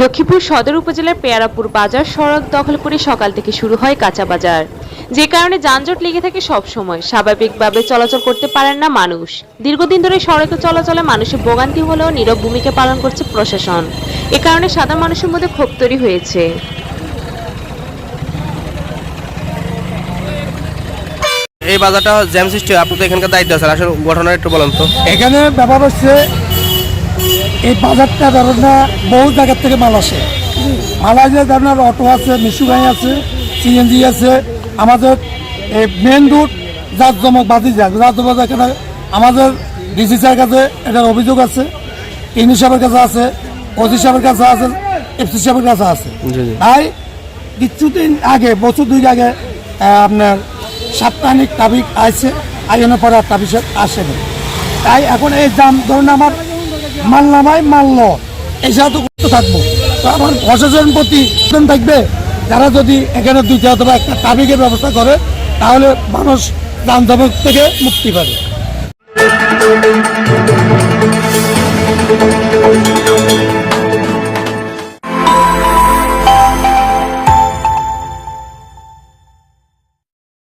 লক্ষ্মীপুর সদর উপজেলার পেয়ারাপুর বাজার সড়ক দখল করে সকাল থেকে শুরু হয় কাঁচা বাজার। যে কারণে যানজট লেগে থাকে সব সময়। স্বাভাবিকভাবে চলাচল করতে পারেন না মানুষ। দীর্ঘদিন ধরে সড়কে চলাচলে মানুষের ভোগান্তি হলেও নীরব ভূমিকা পালন করছে প্রশাসন। এ কারণে সাধারণ মানুষের মধ্যে ক্ষোভ তৈরি হয়েছে। এই বাজারটা জ্যাম সৃষ্টি হয়। আপনি তো এখানকার দায়িত্ব আছেন। আসলে ঘটনা একটু বলেন তো। এখানে ব্যাপার হচ্ছে এই বাজারটা ধরুন না বহু জায়গার থেকে মাল আসে। মাল আসে ধরুন অটো আছে মিশু গাড়ি আছে সিএনজি আছে আমাদের এই মেন রুট জাত জমক বাদি যাক জাত জমক এখানে আমাদের ডিসি স্যার কাছে এটার অভিযোগ আছে ইনি সাহেবের কাছে আছে ওসি সাহেবের কাছে আছে এফসি সাহেবের কাছে আছে। তাই কিছুদিন আগে বছর দুই আগে আপনার সাপ্তাহিক তাবিক আসছে আইনের পরে আর তাবিক আসেনি। তাই এখন এই দাম ধরুন আমার মাল ভাই মানল এছাড়া তো করতে থাকব। তো আমার প্রশাসন প্রতি থাকবে, যারা যদি এখানে দুইটা অথবা একটা তাবিকের ব্যবস্থা করে, তাহলে মানুষ দামের থেকে মুক্তি পাবে।